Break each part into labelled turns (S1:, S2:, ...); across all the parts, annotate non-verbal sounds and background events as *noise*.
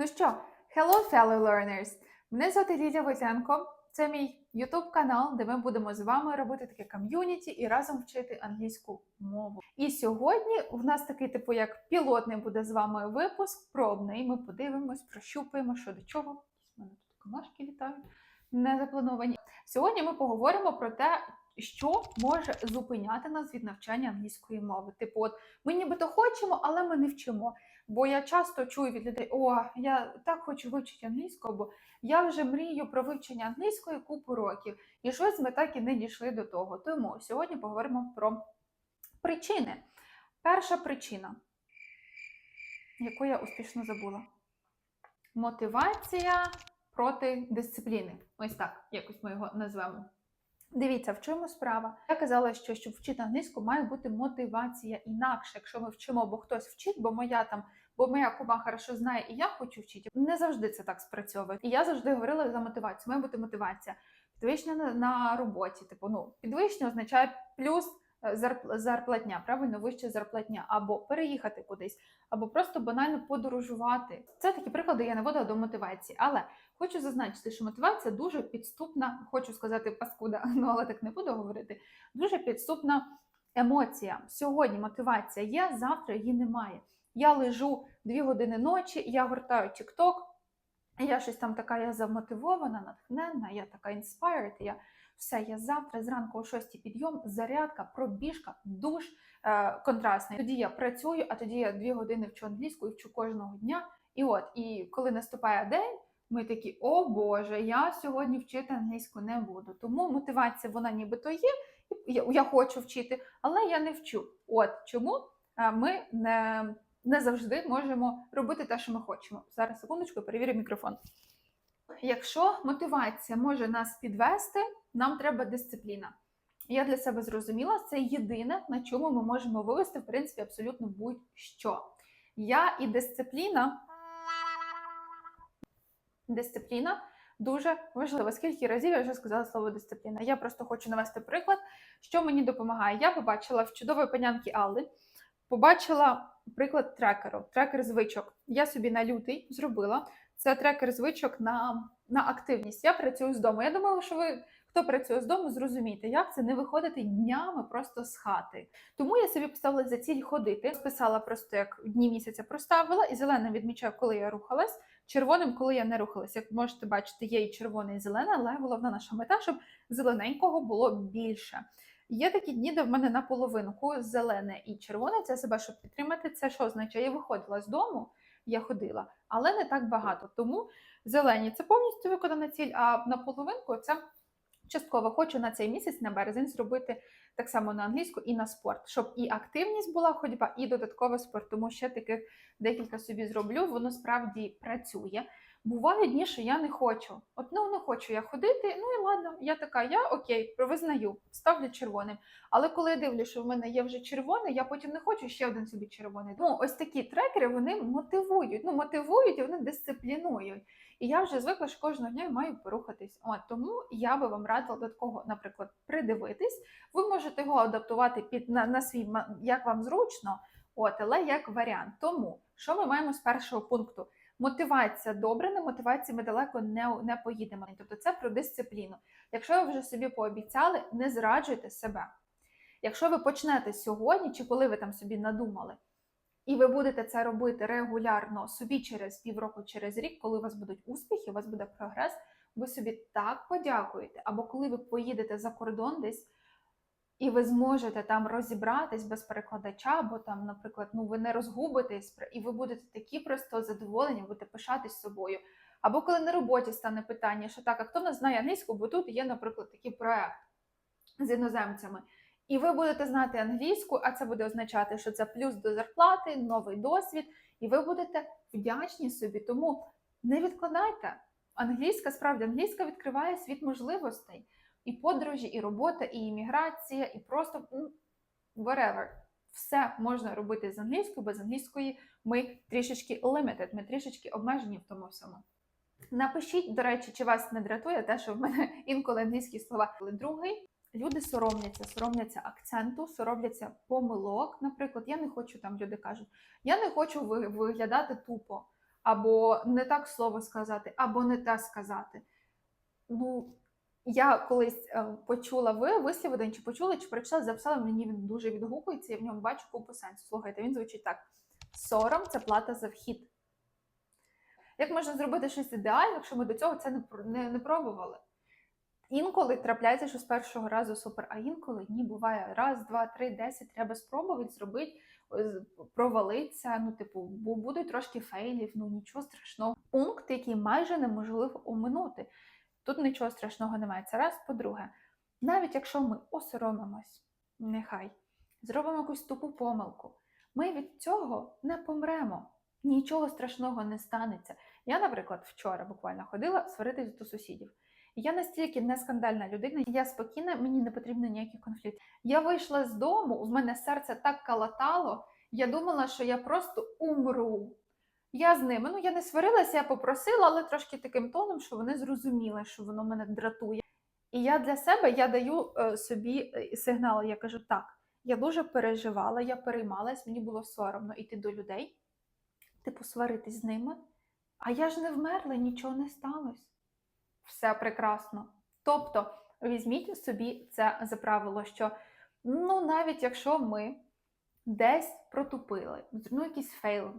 S1: Ну що, hello, fellow learners! Мене звати Лілія Войтенко. Це мій YouTube канал, де ми будемо з вами робити таке ком'юніті і разом вчити англійську мову. І сьогодні в нас такий, типу, як пілотний буде з вами випуск, пробний. Ми подивимось, прощупаємо, що до чого. У мене тут комашки літають, не заплановані. Сьогодні ми поговоримо про те, що може зупиняти нас від навчання англійської мови. Типу, от ми нібито хочемо, але ми не вчимо. Бо я часто чую від людей: о, я так хочу вивчити англійську, бо я вже мрію про вивчення англійської купу років, і щось ми так і не дійшли до того. Тому сьогодні поговоримо про причини. Перша причина, яку я успішно забула: мотивація проти дисципліни. Ось так, якось ми його назвемо. Дивіться, в чому справа. Я казала, що щоб вчити англійську, має бути мотивація інакше. Якщо ми вчимо, бо хтось вчить, бо моя там, бо моя кума хорошо знає, і я хочу вчити. Не завжди це так спрацьовує. І я завжди говорила за мотивацію. Має бути мотивація. Підвищення на, роботі. Типу, ну підвищення означає плюс зарплатня, правильно, вища зарплатня, або переїхати кудись, або просто банально подорожувати. Це такі приклади я наводила до мотивації. Але Хочу зазначити, що мотивація дуже підступна, хочу сказати паскуда, *laughs* ну але так не буду говорити. Дуже підступна емоція. Сьогодні мотивація є, завтра її немає. Я лежу дві години ночі, я гортаю TikTok, я щось там така, я замотивована, натхненна, я така inspired, я все, я завтра зранку о 6 підйом, зарядка, пробіжка, душ е, контрастний. Тоді я працюю, а тоді я дві години вчу англійську і вчу кожного дня. І от, і коли наступає день. Ми такі, о Боже, я сьогодні вчити англійську не буду. Тому мотивація вона нібито є, я, я хочу вчити, але я не вчу. От чому е, ми не, не завжди можемо робити те, що ми хочемо. Зараз секундочку, перевірю мікрофон. Якщо мотивація може нас підвести, нам треба дисципліна. Я для себе зрозуміла, це єдине, на чому ми можемо вивести, в принципі, абсолютно будь-що. Я і дисципліна дисципліна дуже важлива. Скільки разів я вже сказала слово дисципліна? Я просто хочу навести приклад, що мені допомагає. Я побачила в чудової панянки Алли, побачила приклад трекеру, трекер звичок. Я собі на лютий зробила. Це трекер звичок на, на активність. Я працюю з дому. Я думала, що ви. Хто працює з дому, зрозумієте, як це не виходити днями просто з хати. Тому я собі поставила за ціль ходити. Списала просто як дні місяця проставила, і зеленим відмічаю, коли я рухалась, червоним, коли я не рухалась. Як можете бачити, є і червоне, і зелене, але головна наша мета, щоб зелененького було більше. Є такі дні, де в мене наполовинку зелене і червоне. Це себе щоб підтримати. Це що означає? Я виходила з дому, я ходила, але не так багато. Тому зелені це повністю виконана ціль, а наполовинку це. Частково хочу на цей місяць на березень зробити так само на англійську і на спорт, щоб і активність була ходьба, і додатковий спорт. Тому ще таких декілька собі зроблю. Воно справді працює. Бувають дні, що я не хочу. От ну не хочу я ходити. Ну і ладно, я така, я окей, визнаю, ставлю червоним. Але коли я дивлюся, що в мене є вже червоний, я потім не хочу ще один собі червоний. Ну, ось такі трекери вони мотивують. Ну, мотивують і вони дисциплінують. І я вже звикла, що кожного дня маю порухатись. От тому я би вам радила до такого, наприклад, придивитись. Ви можете його адаптувати під на, на свій як вам зручно, от, але як варіант. Тому що ми маємо з першого пункту? Мотивація добре, на мотивації ми далеко не, не поїдемо. Тобто це про дисципліну. Якщо ви вже собі пообіцяли, не зраджуйте себе. Якщо ви почнете сьогодні, чи коли ви там собі надумали, і ви будете це робити регулярно собі через півроку, через рік, коли у вас будуть успіхи, у вас буде прогрес, ви собі так подякуєте. Або коли ви поїдете за кордон десь, і ви зможете там розібратись без перекладача, або там, наприклад, ну ви не розгубитесь, і ви будете такі просто задоволені, будете пишатись собою. Або коли на роботі стане питання, що так, а хто нас знає англійську, бо тут є, наприклад, такий проект з іноземцями. І ви будете знати англійську, а це буде означати, що це плюс до зарплати, новий досвід, і ви будете вдячні собі. Тому не відкладайте. Англійська, справді, англійська відкриває світ можливостей. І подорожі, і робота, і імміграція, і просто ну, whatever. Все можна робити з англійською, без англійської ми трішечки limited, ми трішечки обмежені в тому всьому. Напишіть, до речі, чи вас не дратує те, що в мене *laughs* інколи англійські слова. Але другий люди соромляться, соромляться акценту, соромляться помилок. Наприклад, я не хочу там, люди кажуть, я не хочу виглядати тупо. або не так слово сказати, або не те сказати. Ну, я колись е, почула ви вислів чи почула, чи прочитала, записала, мені він дуже відгукується, я в ньому бачу купу сенсу. Слухайте, він звучить так: сором це плата за вхід. Як можна зробити щось ідеально, якщо ми до цього це не, не, не пробували? Інколи трапляється, що з першого разу супер, а інколи ні, буває раз, два, три, десять, треба спробувати зробити, провалитися. Ну, типу, бу- будуть трошки фейлів, ну нічого страшного. Пункт, який майже неможливо оминути. Тут нічого страшного немає. Це раз. По-друге, навіть якщо ми осоромимось, нехай зробимо якусь тупу помилку, ми від цього не помремо. Нічого страшного не станеться. Я, наприклад, вчора буквально ходила сваритись до сусідів. Я настільки не скандальна людина, я спокійна, мені не потрібно ніяких конфліктів. Я вийшла з дому, в мене серце так калатало, я думала, що я просто умру. Я з ними, ну я не сварилася, я попросила, але трошки таким тоном, що вони зрозуміли, що воно мене дратує. І я для себе я даю е, собі е, сигнал, я кажу, так, я дуже переживала, я переймалась, мені було соромно йти до людей, типу, сваритись з ними. А я ж не вмерла, нічого не сталося. Все прекрасно. Тобто, візьміть собі це за правило, що ну, навіть якщо ми десь протупили, ну, якийсь фейл,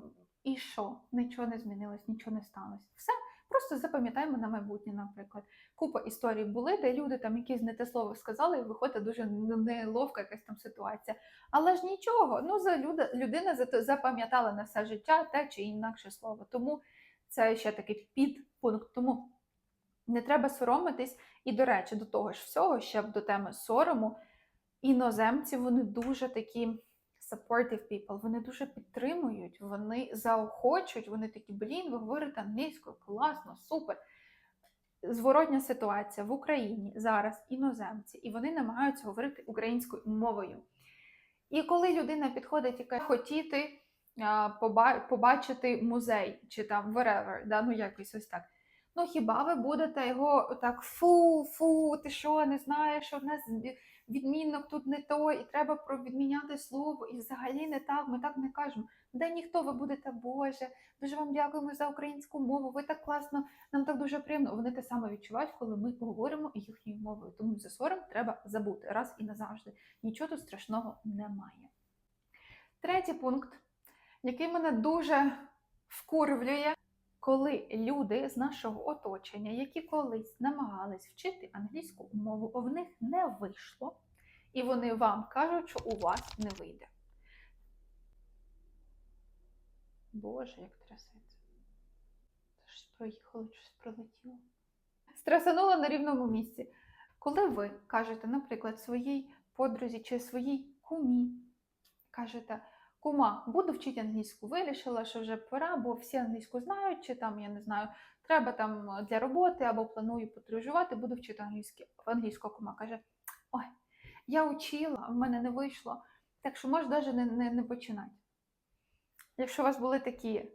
S1: і що? Нічого не змінилось, нічого не сталося. Все, просто запам'ятаємо на майбутнє, наприклад. Купа історій були, де люди там якісь не те слово сказали, і виходить дуже неловка якась там ситуація. Але ж нічого, ну за люда, людина запам'ятала на все життя те чи інакше слово. Тому це ще такий підпункт. Тому не треба соромитись. І, до речі, до того ж всього, ще до теми сорому, іноземці вони дуже такі supportive people, вони дуже підтримують, вони заохочують, вони такі, блін, ви говорите англійською, класно, супер. Зворотня ситуація в Україні зараз іноземці, і вони намагаються говорити українською мовою. І коли людина підходить і каже, хотіти побачити музей чи там wherever, да, ну якось ось так. Ну хіба ви будете його так фу, фу, ти що, не знаєш, що в нас відмінок тут не той, і треба відміняти слово, і взагалі не так, ми так не кажемо. Де ніхто ви будете, Боже, дуже вам дякуємо за українську мову, ви так класно, нам так дуже приємно. Вони те саме відчувають, коли ми говоримо їхньою мовою. Тому за сором треба забути раз і назавжди. Нічого тут страшного немає. Третій пункт, який мене дуже вкурвлює, коли люди з нашого оточення, які колись намагались вчити англійську мову, в них не вийшло, і вони вам кажуть, що у вас не вийде. Боже, як трясеться. Щось проїхало, щось пролетіло. Стресанула на рівному місці. Коли ви кажете, наприклад, своїй подрузі чи своїй кумі, кажете, кума, буду вчити англійську, вирішила, що вже пора, бо всі англійську знають, чи там, я не знаю, треба там для роботи або планую подорожувати, буду вчити англійську. Англійську кума каже: Ой, я учила, в мене не вийшло, так що можеш навіть не, не, не починати. Якщо у вас були такі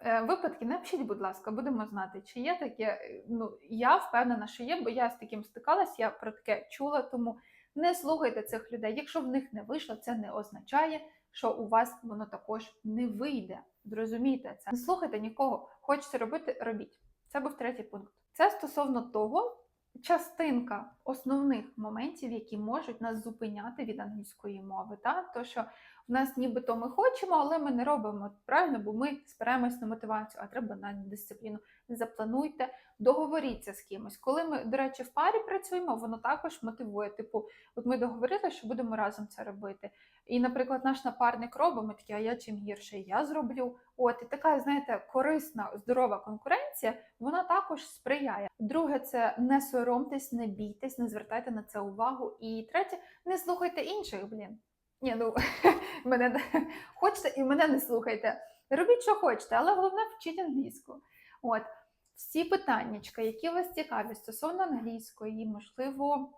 S1: е, випадки, напишіть, будь ласка, будемо знати, чи є таке. Е, Ну, я впевнена, що є, бо я з таким стикалась, я про таке чула, тому не слухайте цих людей. Якщо в них не вийшло, це не означає, що у вас воно також не вийде. Зрозумійте це. Не слухайте нікого. Хочете робити, робіть. Це був третій пункт. Це стосовно того, частинка основних моментів, які можуть нас зупиняти від англійської мови. Та? То, що в нас нібито ми хочемо, але ми не робимо правильно, бо ми спираємось на мотивацію, а треба на дисципліну. Заплануйте, договоріться з кимось. Коли ми, до речі, в парі працюємо, воно також мотивує. Типу, от ми договорилися, що будемо разом це робити. І, наприклад, наш напарник робить, ми такі, а я чим гірше, я зроблю. От і така, знаєте, корисна, здорова конкуренція, вона також сприяє. Друге, це не соромтесь, не бійтесь, не звертайте на це увагу. І третє, не слухайте інших, блін. Ні, ну *laughs* мене не- хочете і мене не слухайте. Робіть, що хочете, але головне вчіть англійську. От всі питаннячка, які вас цікаві стосовно англійської, можливо,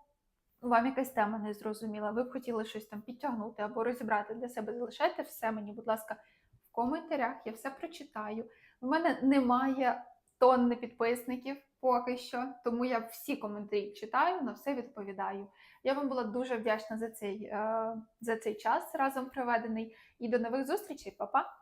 S1: вам якась тема не зрозуміла, ви б хотіли щось там підтягнути або розібрати для себе. Залишайте все мені, будь ласка, в коментарях. Я все прочитаю. В мене немає тонни підписників поки що, тому я всі коментарі читаю, на все відповідаю. Я вам була дуже вдячна за цей, е, за цей час разом проведений. І до нових зустрічей, Па-па!